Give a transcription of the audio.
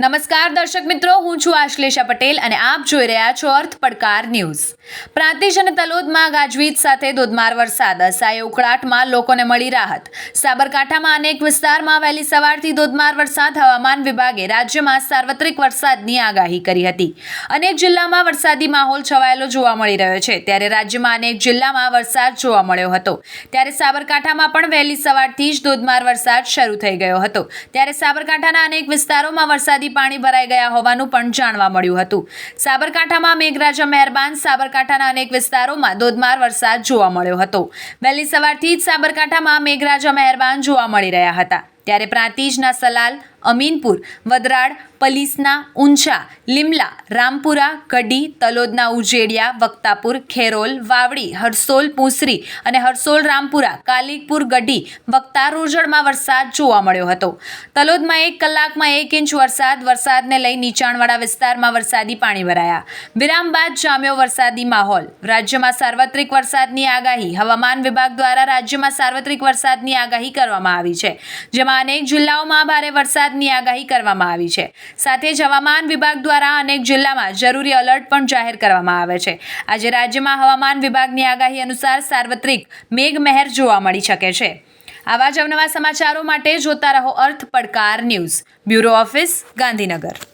નમસ્કાર દર્શક મિત્રો, હું છું આશ્લેષા પટેલ અને આપ જોઈ રહ્યા છો અર્થ પડકાર ન્યૂઝ. પ્રાંતિજ અને તલોદમાં ગાજવીજ સાથે ધોધમાર વરસાદ અસાય ઉકળાટમાં લોકોને મળી રાહત. સાબરકાંઠામાં અનેક વિસ્તારમાં વહેલી સવારથી ધોધમાર વરસાદ હવામાન વિભાગે રાજ્યમાં સાર્વત્રિક વરસાદની આગાહી કરી હતી. અનેક જિલ્લામાં વરસાદી માહોલ છવાયેલો જોવા મળી રહ્યો છે. ત્યારે રાજ્યમાં અનેક જિલ્લામાં વરસાદ જોવા મળ્યો હતો. ત્યારે સાબરકાંઠામાં પણ વહેલી સવારથી જ ધોધમાર વરસાદ શરૂ થઈ ગયો હતો. ત્યારે સાબરકાંઠાના અનેક વિસ્તારોમાં વરસાદી પાણી ભરાઈ ગયા હોવાનું પણ જાણવા મળ્યું હતું. સાબરકાંઠામાં મેઘરાજા મહેરબાન સાબરકાંઠાના અનેક વિસ્તારોમાં ધોધમાર વરસાદ જોવા મળ્યો હતો. વહેલી સવારથી જ સાબરકાંઠામાં મેઘરાજા મહેરબાન જોવા મળી રહ્યા હતા. ત્યારે પ્રાંતિજના સલાલ અમીનપુર વદરાડ પલીસના ઊંચા, લીમલા, રામપુરા, કડી, તલોદના ઉજેડિયા, વક્તાપુર, ખેરોલ, વાવડી, હરસોલ, પૂસરી અને હરસોલ, રામપુરા, કાલિકપુર, ગઢી, વક્તા રોજડમાં વરસાદ જોવા મળ્યો હતો. તલોદમાં એક કલાકમાં એક ઇંચ વરસાદ, વરસાદને લઈ નીચાણવાળા વિસ્તારમાં વરસાદી પાણી ભરાયા. વિરામ બાદ જામ્યો વરસાદી માહોલ. રાજ્યમાં સાર્વત્રિક વરસાદની આગાહી, હવામાન વિભાગ દ્વારા રાજ્યમાં સાર્વત્રિક વરસાદની આગાહી કરવામાં આવી છે. જેમાં અનેક જિલ્લાઓમાં ભારે વરસાદની આગાહી કરવામાં આવી છે. સાથે જ હવામાન વિભાગ દ્વારા અનેક જિલ્લામાં જરૂરી એલર્ટ પણ જાહેર કરવામાં આવે છે. આજે રાજ્યમાં હવામાન વિભાગની આગાહી અનુસાર સાર્વત્રિક મેઘમહેર જોવા મળી શકે છે. આવા જ અવનવા સમાચારો માટે જોતા રહો અર્થ પડકાર ન્યૂઝ. Bureau office, Gandhinagar.